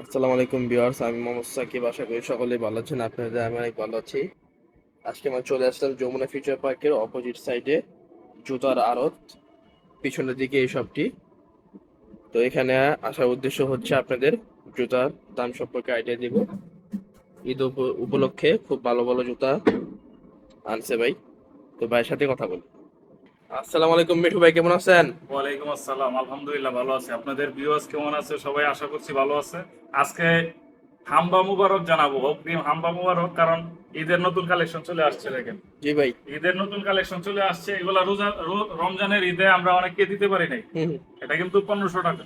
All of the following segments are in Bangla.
আসসালামু আলাইকুম ভিউয়ার্স, আমি মোহাম্মদ সাকিব। আশা করি সকলেই ভালো আছেন আপনাদের আমি অনেক ভালো আছি। আজকে আমরা চলে আসলাম যমুনা ফিউচার পার্কের অপোজিট সাইডে জুতার আড়ত, পিছনের দিকে এই শপটি তো এখানে আসার উদ্দেশ্য হচ্ছে আপনাদের জুতার দাম সম্পর্কে আইডিয়া দিব। ঈদ উপ- উপলক্ষে খুব ভালো ভালো জুতা আনছে ভাই। তো ভাইয়ের সাথে কথা বলি। আসসালামু আলাইকুম মিঠু ভাই কেমন আছেন? ওয়ালাইকুম আসসালাম আলহামদুলিল্লাহ ভালো আছে। আপনাদের ভিউয়ার্স কেমন আছে? সবাই আশা করছি ভালো আছে। আজকে হাম্বা মুবারক জানাব অগ্রিম হাম্বা মুবারক কারণ ঈদের নতুন কালেকশন চলে আসছে দেখেন। জি ভাই। ঈদের নতুন কালেকশন চলে আসছে এগুলা রোজা রমজানের ঈদে আমরা অনেককে দিতে পারি নাই। এটা কিন্তু পনেরোশো টাকা।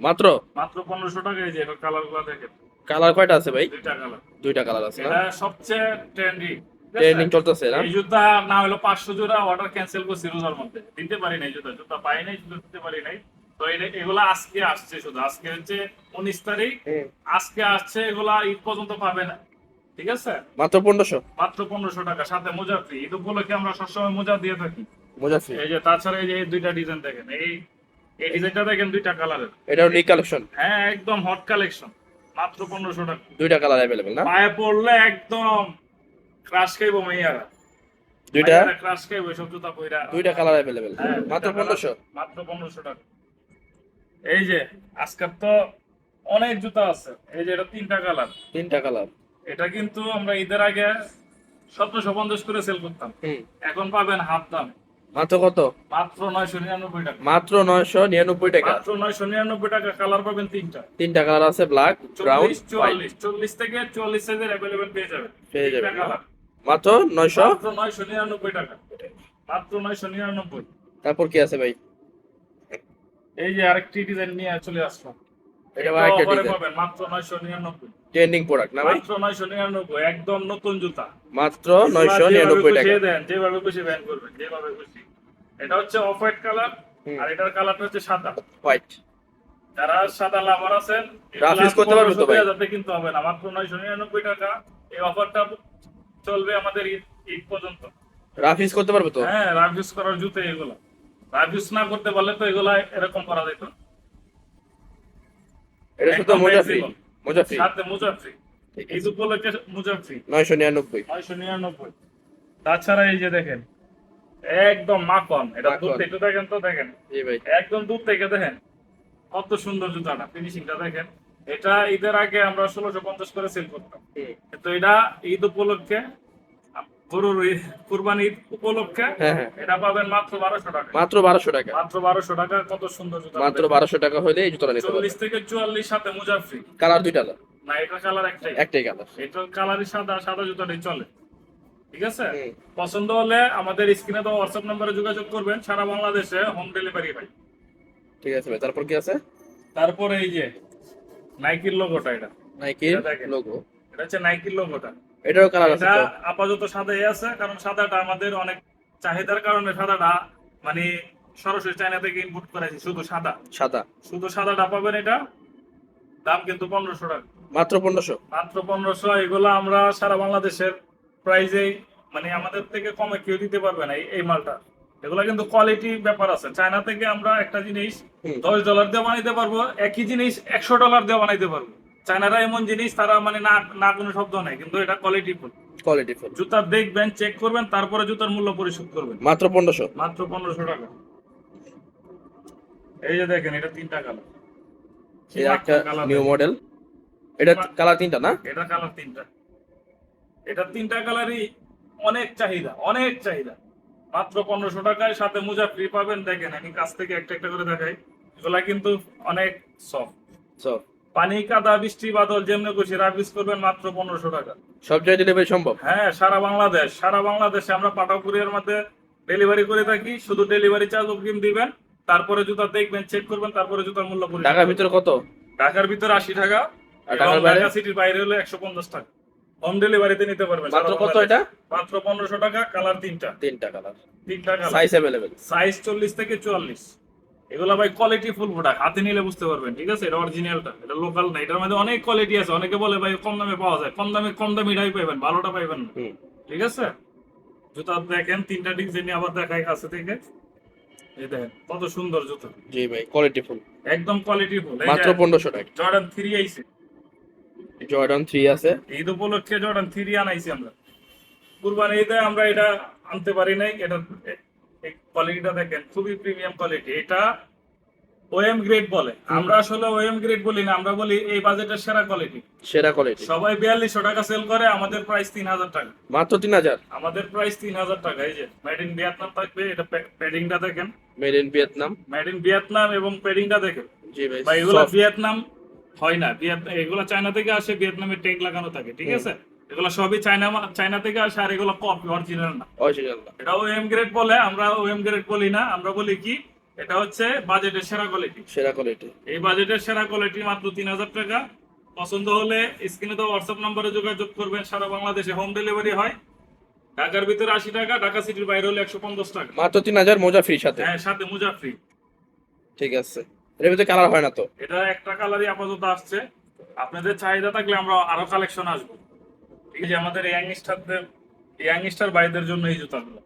মাত্র? মাত্র পনেরোশো টাকা এই যে এটা কালারগুলা দেখেন। কালার কয়টা আছে ভাই? দুইটা কালার দুইটা কালার আছে এটা সবচেয়ে ট্রেন্ডি ট্রেনিং চলতেছে না? এই জুতা না হলো পাঁচশো জোড়া অর্ডার ক্যান্সেল করছি রোজার মধ্যে। দিতে পারি নাই জুতা জুতা পাই নাই জুতা দিতে পারি নাই। তো এটা- এগুলা আজকে আসছে শুধু। আজকে হচ্ছে উনিশ তারিখ। আজকে আসছে এগুলা ঈদ পর্যন্ত পাবে না। ঠিক আছে? মাত্র পনেরোশো? মাত্র পনেরোশো টাকা সাথে মোজা ফ্রি ঈদ উপলক্ষে আমরা সবসময় মোজা দিয়ে থাকি। মুজাফি এই যে তাছাড়া এই যে দুইটা ডিজাইন দেখেন এই এই ডিজাইনটা দেখেন দুইটা কালারের এটাও নিক কালেকশন হ্যাঁ একদম হট কালেকশন মাত্র পনেরোশো টাকা। দুইটা কালার অ্যাভেলেবেল না? পায়ে পড়লে একদম ক্রাশ খাইব মাইয়ারা। দুইটা? ক্রাশ খাইব সব জুতা দুইটা কালার হ্যাঁ, মাত্র দুইটা পনেরোশো? colour, মাত্র পনেরোশো টাকা। এই যে আজকাল তো অনেক জুতা আছে। এই যে এটা তিনটা কালার তিনটা কালার এটা কিন্তু আমরা ঈদের আগে সতেরোশো পঞ্চাশ করে সেল করতাম। এখন পাবেন হাফ দাম। মাত্র কত? মাত্র নয়শো নিরানব্বই টাকা। মাত্র নয়শো নিরানব্বই টাকা। মাত্র নয়শো নিরানব্বই টাকা কালার পাবেন তিনটা। তিনটা কালার আছে ব্ল্যাক ব্রাউন চল্লিশ চল্লিশ থেকে চুয়াল্লিশ সাইজের অ্যাভেলেবেল পেয়ে যাবেন। পেয়ে যাবেন মাত্র নয়শো? মাত্র নয়শো নিরানব্বই টাকা। মাত্র নয়শো নিরানব্বই। তারপর কি আছে ভাই? এই যে আরেকটি ডিজাইন নিয়ে চলে আসলাম। এটা আবার একটা ডিজাইন পাবেন মাত্র নয়শো নিরানব্বই। ট্রেন্ডিং প্রোডাক্ট না ভাই? মাত্র নয়শো নিরানব্বই একদম নতুন জুতা। মাত্র নয়শো যেভাবে নিরানব্বই টাকা। দেন যেভাবে খুশি ব্যান করবেন যেভাবে খুশি। এটা হচ্ছে অফ হোয়াইট কালার আর এটার কালারটা হচ্ছে সাদা। হোয়াইট। যারা সাদা লাভার আছেন Graphics করতে পারবে তো ভাই? যাতে কিন্তু হবে না মাত্র নয়শো নিরানব্বই টাকা। এই অফারটা চলবে আমাদের ঈদ পর্যন্ত। রাফিস করতে পারবে তো? হ্যাঁ রাফিউজ করার জুতো এগুলো। রাফিউজ না করতে পারলে তো এগুলা এরকম করা যেত। এটা শুধু একদম মুজাফি flexible। মুজাফি সাথে মুজাফরি ঠিক ঈদ উপলক্ষে নিরানব্বই। নয়শো নিরানব্বই। তাছাড়া এই যে দেখেন একদম মাখন। এটা। দূর থেকে দেখেন তো দেখেন। একদম দূর থেকে দেখেন। কত সুন্দর জুতাটা ফিনিশিংটা দেখেন। এটা ঈদের আগে আমরা ষোলোশো পঞ্চাশ করে সেল করতাম। তো এটা ঈদ উপলক্ষে গরুর কুরবানি উপলক্ষে হ্যাঁ হ্যাঁ। এটা পাবেন মাত্র বারোশো টাকা। মাত্র বারোশো টাকা। মাত্র বারোশো টাকা কত সুন্দর জুতা। মাত্র বারোশো টাকা হলে এই জুতোটা নিতে চল্লিশ থেকে চুয়াল্লিশ সাথে মুজাফরি কালার দুইটা না না এটা কালার একটাই। একটাই কালার এটা কালারই সাদা সাদা জুতাটাই চলে। ঠিক আছে? পছন্দ হলে আমাদের স্ক্রিনে তো হোয়াটসঅ্যাপ নম্বরে যোগাযোগ করবেন। সারা বাংলাদেশে হোম ডেলিভারি ভাই। ঠিক আছে ভাই তারপর কি আছে? তারপরে এই যে নাইকির লোগোটা এটা। নাইকির লোগো এটা হচ্ছে নাইকির লোগোটা এটারও কালার আছে আপাতত সাদাই আছে কারণ সাদাটা আমাদের অনেক চাহিদার কারণে সাদাটা মানে সরাসরি চায়না থেকে ইনপুট করেছি শুধু সাদা। সাদা। শুধু সাদাটা পাবেন এটা। দাম কিন্তু পনেরোশো টাকা। মাত্র পনেরোশো? মাত্র পনেরোশো এগুলো আমরা সারা বাংলাদেশের প্রাইজেই মানে আমাদের থেকে কমে কেউ দিতে পারবে না এই- মালটা। এগুলা কিন্তু কোয়ালিটি ব্যাপার আছে। চায়না থেকে আমরা একটা জিনিস দশ ডলার দিয়ে বানাইতে পারব একই জিনিস একশো ডলার দিয়ে বানাইতে পারব। চায়নারা এমন জিনিস তারা মানে না না কোনো শব্দ নাই কিন্তু এটা কোয়ালিটি ফুল কোয়ালিটি ফুল জুতা দেখবেন চেক করবেন তারপরে জুতার মূল্য পরিশোধ করবেন। মাত্র পনেরোশো। মাত্র পনেরোশো টাকা। এই যে দেখেন এটা তিনটা কালার এই একটা নিউ মডেল এটা কালার তিনটা না? এটা কালার তিনটা। এটা তিনটা কালারই অনেক চাহিদা অনেক চাহিদা। মাত্র পনেরোশো টাকায় সাথে মোজা ফ্রি পাবেন দেখেন আমি কাছ থেকে একটা একটা করে দেখাই। এগুলা কিন্তু অনেক সফট সো পানি কাদা বৃষ্টি বাদল যেমনি খুশি রাবিস করবেন মাত্র পনেরোশো টাকা। সব জায়গায় ডেলিভারি সম্ভব? হ্যাঁ সারা বাংলাদেশ সারা বাংলাদেশে আমরা পাঠাপুরিয়ার মধ্যে ডেলিভারি করে থাকি। শুধু ডেলিভারি চার্জ অগ্রিম দিবেন তারপরে জুতা দেখবেন চেক করবেন তারপরে জুতার মূল্য ঢাকার ভিতরে কত? ঢাকার ভিতরে আশি টাকা? ঢাকা সিটির বাইরে হলে একশো পঞ্চাশ টাকা। হোম ডেলিভারিতে নিতে পারবেন মাত্র কত এটা? মাত্র পনেরোশো টাকা কালার তিনটা। তিনটা কালার তিনটা কালার সাইজ অ্যাভেলেবেল সাইজ চল্লিশ থেকে চুয়াল্লিশ। এগুলো ভাই কোয়ালিটি ফুল প্রোডাক্ট হাতে নিলে বুঝতে পারবেন ঠিক আছে? এটা অরিজিনালটা এটা লোকাল না এটার মধ্যে অনেক কোয়ালিটি আছে। অনেকে বলে ভাই কম দামে পাওয়া যায় কম দামে কম দামিটাই পাইবেন ভালোটা পাইবেন না। ঠিক আছে? জুতা দেখেন তিনটা ডিজাইন আবার দেখাই কাছে থেকে। এই দেখেন কত সুন্দর জুতো। জি ভাই কোয়ালিটি ফুল একদম কোয়ালিটি ফুল মাত্র পনেরোশো টাকা। জর্ডান থ্রি আইছে। জর্ডান থ্রি আছে। ঈদ উপলক্ষে জর্ডান থ্রি আনাইছি আমরা। কুরবানি ঈদে আমরা এটা আনতে পারি নাই। এটা কোয়ালিটিটা দেখেন খুবই প্রিমিয়াম কোয়ালিটি এটা ওএম গ্রেড বলে। আমরা আসলে ওএম গ্রেড বলি না আমরা বলি এই বাজেটের সেরা কোয়ালিটি সেরা কোয়ালিটি সবাই বিয়াল্লিশশো টাকা সেল করে আমাদের প্রাইস তিন হাজার টাকা। মাত্র তিন হাজার। আমাদের প্রাইস তিন হাজার টাকা এই যে মেড ইন ভিয়েতনাম থাকবে এটা প্যাডিংটা দেখেন। Made in Vietnam made in Vietnam এবং প্যাডিংটা দেখেন। জি ভাই এগুলা ভিয়েতনাম হয় না। এগুলা চায়না থেকে আসে ভিয়েতনামের টেক লাগানো থাকে ঠিক আছে? এগুলা সবই চায়না চায়না থেকে আসে আর এগুলো কপি অরিজিনাল না। এটা ওএম গ্রেড বলে আমরা ওএম গ্রেড বলি না আমরা বলি কি? এটা হচ্ছে বাজেটের সেরা কোয়ালিটি সেরা কোয়ালিটি এই বাজেটের সেরা কোয়ালিটি মাত্র তিন হাজার টাকা। পছন্দ হলে স্ক্রিনে তো হোয়াটসঅ্যাপ নম্বরে যোগাযোগ করবেন সারা বাংলাদেশে হোম ডেলিভারি হয়। ঢাকার ভিতরে আশি টাকা ঢাকা সিটির বাইরে হলে একশো পঞ্চাশ টাকা। মাত্র তিন হাজার মোজা ফ্রি সাথে। হ্যাঁ সাথে মুজা ফ্রি ঠিক আছে। এর ভিতরে কালার হয় না তো। এটা একটা কালারই আপাতত আসছে। আপনাদের চাহিদা থাকলে আমরা আরও কালেকশন আসব। ঠিক আছে আমাদের ইয়াং স্টারদের ইয়াং স্টার ভাইদের জন্য এই জুতাগুলো।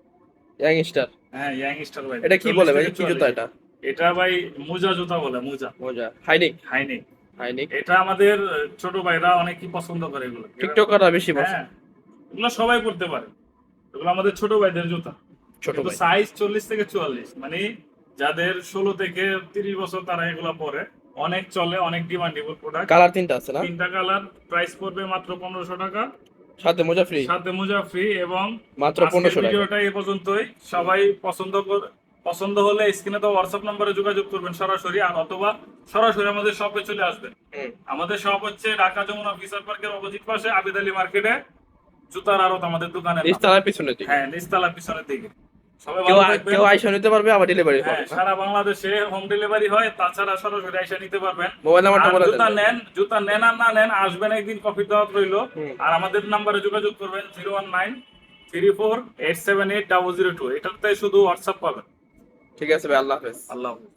ইয়াং স্টার হ্যাঁ ইয়াং স্টার ভাই। এটা কি বলে ভাই? কি জুতা এটা? এটা ভাই মুজা জুতা বলে মুজা। মোজা। হাইনিক হাইনি হাইনিক এটা আমাদের ছোট ভাইরা অনেকই পছন্দ করে এগুলো। টিকটকাররা বেশি পছন্দ? হ্যাঁ এগুলো সবাই করতে পারে। এগুলো আমাদের ছোট ভাইদের জুতা। ছোট সাইজ চল্লিশ থেকে চুয়াল্লিশ মানে যাদের ষোলো থেকে তিরিশ বছর তারা এগুলো পরে। অনেক চলে অনেক ডিমান্ডেবল প্রোডাক্ট কালার তিনটা আছে না? তিনটা কালার প্রাইস পড়বে মাত্র পনেরোশো টাকা। সাথে মোজা ফ্রি সাথে মোজা ফ্রি এবং মাত্র পনেরোশো ভিডিওটা এই পর্যন্তই। সবাই পছন্দ কর- পছন্দ হলে স্ক্রিনে তো হোয়াটসঅ্যাপ নম্বরে যোগাযোগ করবেন সরাসরি আর অথবা সরাসরি আমাদের শপে চলে আসবেন। আমাদের শপ হচ্ছে ঢাকা যমুনা ফিসার পার্কের অপোজিট পাশে আবিদ আলী মার্কেটে। জুতার আড়ত আমাদের দোকানে দিকে? হ্যাঁ নিচতলা পিছনের দিকে। সবাই কেউ কেউ আইসা নিতে পারবে আবার ডেলিভারি হ্যাঁ পাবে সারা বাংলাদেশে হোম ডেলিভারি হয় তাছাড়া সরাসরি আইসা নিতে পারবেন। মোবাইল নাম্বারটা বলে জুতা নেন জুতা নেন আর না নেন আসবেন একদিন কফি দাওয়াত রইল। আর আমাদের নাম্বারে যোগাযোগ করবেন zero one nine three four eight seven eight double zero two. এটাতে শুধু হোয়াটসঅ্যাপ পাবেন। ঠিক আছে ভাই আল্লাহ হাফেজ। আল্লাহ হাফেজ।